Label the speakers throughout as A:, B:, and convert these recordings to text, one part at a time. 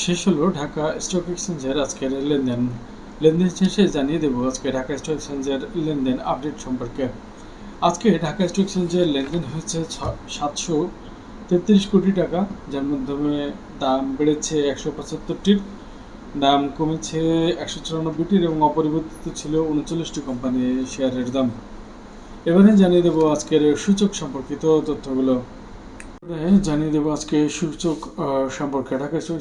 A: শেষ হলো ঢাকা স্টক এক্সচেঞ্জের আজকের লেনদেন। লেনদেন শেষে জানিয়ে দেবো আজকে ঢাকা স্টক এক্সচেঞ্জের লেনদেন আপডেট সম্পর্কে। আজকে ঢাকা স্টক এক্সচেঞ্জের লেনদেন হয়েছে সাতশো তেত্রিশ কোটি টাকা, যার মাধ্যমে দাম বেড়েছে একশো পঁচাত্তরটির। দাম কমেছে একশো চুরানব্বইটির এবং অপরিবর্তিত ছিল উনচল্লিশটি কোম্পানির শেয়ারের দাম। এবারে জানিয়ে দেবো আজকের সূচক সম্পর্কিত তথ্যগুলো। জানিয়ে দেবো আজকে সূচক সম্পর্কে। ঢাকা স্টক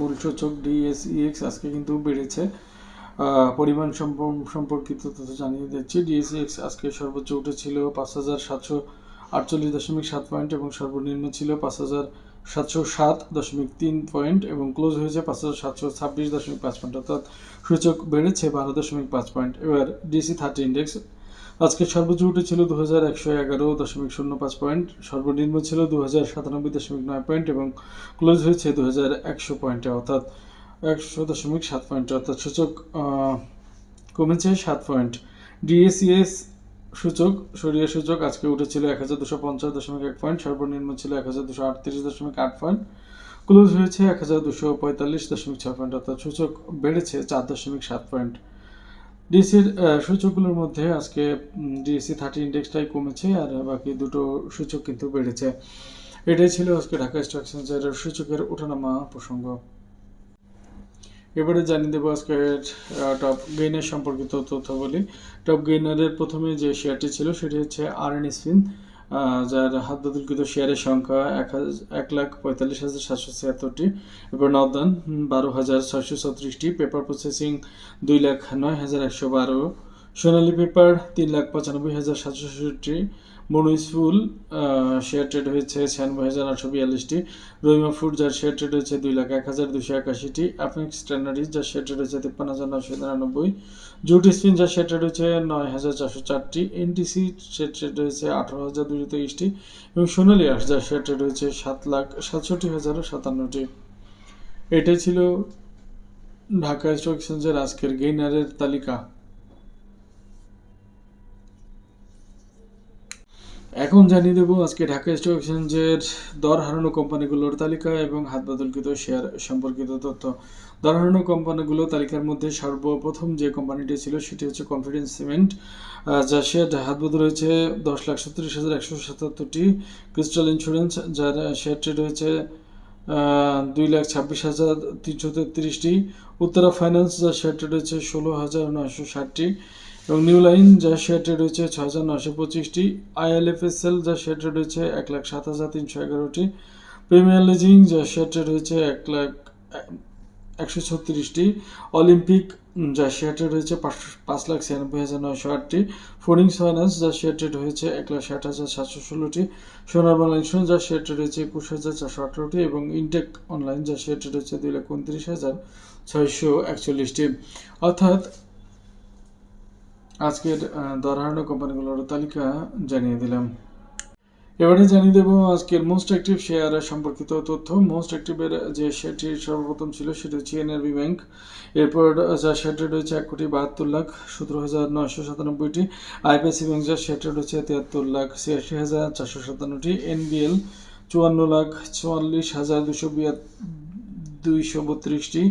A: মূল সূচক ডিএসইএক্স আজকে কিন্তু বেড়েছে। পরিমাণ সম্প- সম্পর্কিত তথ্য জানিয়ে দিচ্ছি। ডিএসইএক্স আজকে সর্বোচ্চ উঠেছিল পাঁচ হাজার সাতশো আটচল্লিশ দশমিক সাত পয়েন্ট এবং সর্বনিম্ন ছিল পাঁচ হাজার সাতশো সাত দশমিক তিন পয়েন্ট এবং ক্লোজ হয়েছে পাঁচ হাজার সাতশো ছাব্বিশ দশমিক পাঁচ পয়েন্ট। অর্থাৎ সূচক বেড়েছে বারো দশমিক পাঁচ পয়েন্ট। এবার ডিসি থার্টি ইন্ডেক্স আজকে সর্বোচ্চ উঠেছিল দু হাজার একশো এগারো দশমিক শূন্য পাঁচ পয়েন্ট, সর্বনিম্ন ছিল দু হাজার সাতানব্বই দশমিক নয় পয়েন্ট এবং ক্লোজ হয়েছে দু হাজার একশো পয়েন্টে, অর্থাৎ একশো দশমিক সাত পয়েন্টে। অর্থাৎ সূচক কমেছে সাত পয়েন্ট। ডিএসিএস সূচক, সরিয়ে সূচক আজকে উঠেছিল এক হাজার দুশো পঞ্চাশ দশমিক এক পয়েন্ট, সর্বনিম্ন ছিল এক হাজার দুশো আটত্রিশ দশমিক আট পয়েন্ট। ক্লোজ হয়েছে এক হাজার দুশো পঁয়তাল্লিশ দশমিক ছয় পয়েন্ট, অর্থাৎ সূচক বেড়েছে চার দশমিক সাত পয়েন্ট। ডিএসির সূচকগুলোর মধ্যে আজকে ডিএসি থার্টি ইন্ডেক্সটাই কমেছে আর বাকি দুটো সূচক কিন্তু বেড়েছে। এটাই ছিল আজকে ঢাকা স্টক এক্সচেঞ্জের সূচকের ওঠানামা প্রসঙ্গ। এবারে জানিয়ে দেবো আজকে টপ গেইনার সম্পর্কিত তথ্য বলি টপ গেইনারের প্রথমে যে শেয়ারটি ছিল, সেটি হচ্ছে আর এন স্পিন যার হাত বদলকৃত শেয়ারের সংখ্যা এক হাজার এক লাখ পঁয়তাল্লিশ হাজার সাতশো ছিয়াত্তরটি। এরপর নদান বারো হাজার ছয়শো ছত্রিশটি। পেপার প্রসেসিং দুই লাখ নয় হাজার একশো বারো। সোনালী পেপার তিন লাখ পঁচানব্বই হাজার সাতশো ষষ্ঠি মনুইসফুল শেয়ার ট্রেড হয়েছে ছিয়ানব্বই হাজার আটশো বিয়াল্লিশটি। রহিমা ফুড, যার শেয়ার ট্রেড হয়েছে দুই লাখ এক হাজার দুশো একাশিটি। অ্যাপেক্স ট্যানারিজ যার শেয়ার ট্রেড হয়েছে তিপ্পান্ন হাজার নশো নিরানব্বই। জুট স্পিন যার শেয়ার ট্রেড হয়েছে নয় হাজার চারশো চারটি। এনটিসি শেয়ার ট্রেড হয়েছে আঠারো হাজার দুশো তেইশটি। এবং সোনালী আস যার শেয়ার ট্রেড হয়েছে সাত লাখ সাতষট্টি হাজার সাতান্নটি। এটাই ছিল ঢাকা স্টক এক্সচেঞ্জের আজকের গেইনারের তালিকা। এখন জানিয়ে দেবো, আজকে ঢাকা স্টক এক্সচেঞ্জের দর হারানো কোম্পানিগুলোর তালিকা এবং হাত বদলকৃত শেয়ার সম্পর্কিত তথ্য। দর হারানো কোম্পানিগুলো তালিকার মধ্যে সর্বপ্রথম যে কোম্পানিটি ছিল সেটি হচ্ছে কনফিডেন্স সিমেন্ট যার শেয়ার, হাত বদল হয়েছে দশ লাখ সত্তিরিশ হাজার একশো সাতাত্তরটি। ক্রিস্টাল ইন্স্যুরেন্স যার শেয়ার ট্রেড হয়েছে দুই লাখ ছাব্বিশ হাজার তিনশো তেত্রিশটি। উত্তরা ফাইন্যান্স যার শেয়ার ট্রেড হয়েছে ষোলো হাজার নয়শো ষাটটি। এবং নিউ লাইন যার শেয়ার ট্রেড হয়েছে ছ হাজার নশো পঁচিশটি আইএলএফএসএল যার শেয়ার ট্রেড হয়েছে এক লাখ সাত হাজার তিনশো এগারোটি, প্রিমিয়ার লিজিং যার শেয়ার ট্রেড হয়েছে এক লাখ একশো ছত্রিশটি, অলিম্পিক যার শেয়ার ট্রেড হয়েছে পাঁচ- লাখ ছিয়ানব্বই হাজার নয়শো আটটি ফোর্ডিংস ফাইন্যান্স যার শেয়ার ট্রেড হয়েছে এক লাখ ষাট হাজার সাতশো ষোলোটি সোনার বাংলা ইন্স্যুরেন্স যার শেয়ার ট্রেড হয়েছে একুশ হাজার চারশো আঠারোটি এবং ইনটেক অনলাইন যার শেয়ার ট্রেড হয়েছে দুই লাখ উনত্রিশ হাজার ছয়শো একচল্লিশটি। অর্থাৎ আজকের আহ, কোম্পানিগুলোর তালিকা জানিয়ে দিলাম। এবারে জানিয়ে দেবো আজকের মোস্ট অ্যাক্টিভ শেয়ার সম্পর্কিত তথ্য। মোস্ট অ্যাক্টিভের যে শেয়ারটি সর্বপ্রথম ছিল সেটি হচ্ছে এনআরবি ব্যাংক এরপর যার শেয়ারটি রয়েছে এক কোটি বাহাত্তর লাখ সতেরো হাজার নয়শো সাতানব্বইটি। আইপিএসি ব্যাংক যার শেয়ারটি রয়েছে তিয়াত্তর লাখ ছিয়াশি হাজার চারশো সাতান্নটি। এনবিএল চুয়ান্ন লাখ চুয়াল্লিশ হাজার দুশো দুইশো বত্রিশটি।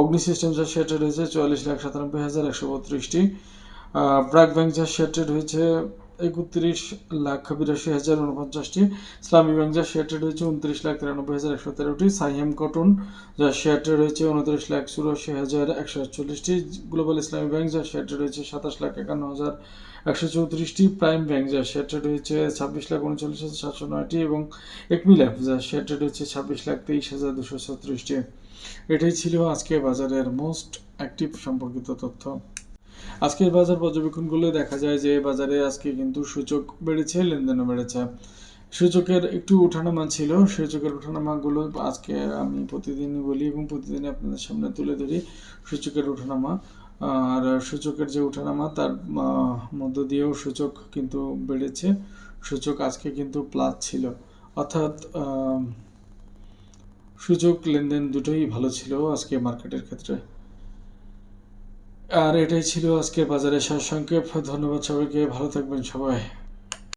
A: অগ্নি সিস্টেম যার শেয়ারটি রয়েছে চুয়াল্লিশ লাখ সাতানব্বই হাজার একশো বত্রিশটি। ব্র্যাক ব্যাংক যার শেয়ার হয়েছে একত্রিশ লাখ বিরাশি হাজার উনপঞ্চাশটি। ইসলামী ব্যাংক যার শেয়ার ট্রেড হয়েছে উনত্রিশ লাখ তিরানব্বই হাজার একশো তেরোটি। সাইহেম কটন যার শেয়ার ট্রেড হয়েছে উনত্রিশ লাখ চুরাশি হাজার একশো একচল্লিশটি। গ্লোবাল ইসলামী ব্যাংক যার শেয়ার ট্রেড হয়েছে সাতাশ লাখ একান্ন হাজার একশো চৌত্রিশটি। প্রাইম ব্যাংক যার শেয়ার ট্রেড হয়েছে ছাব্বিশ লাখ উনচল্লিশ হাজার সাতশো নয়টি এবং একমিল্যাব যার শেয়ার ট্রেড হয়েছে ছাব্বিশ লাখ তেইশ হাজার দুশো ছত্রিশটি। এটাই ছিল আজকে বাজারের মোস্ট অ্যাক্টিভ সম্পর্কিত তথ্য। আজকের বাজার পর্যবেক্ষণগুলো দেখা যায় যে বাজারে আজকে কিন্তু সূচক বেড়েছে, লেনদেনও বেড়েছে। সূচকের একটু ওঠানামা ছিল। সূচকের ওঠানামাগুলো আজকে আমি প্রতিদিনই বলি এবং প্রতিদিনই আপনাদের সামনে তুলে ধরি সূচকের ওঠানামা আর সূচকের যে ওঠানামা তার মধ্য দিয়েও সূচক কিন্তু বেড়েছে। সূচক আজকে কিন্তু প্লাস ছিল। অর্থাৎ সূচক লেনদেন দুটোই ভালো ছিল আজকে মার্কেটের ক্ষেত্রে। আর এটাই ছিল আজকে বাজারের সারসংক্ষেপ। ধন্যবাদ সবাইকে। ভালো থাকবেন সবাই।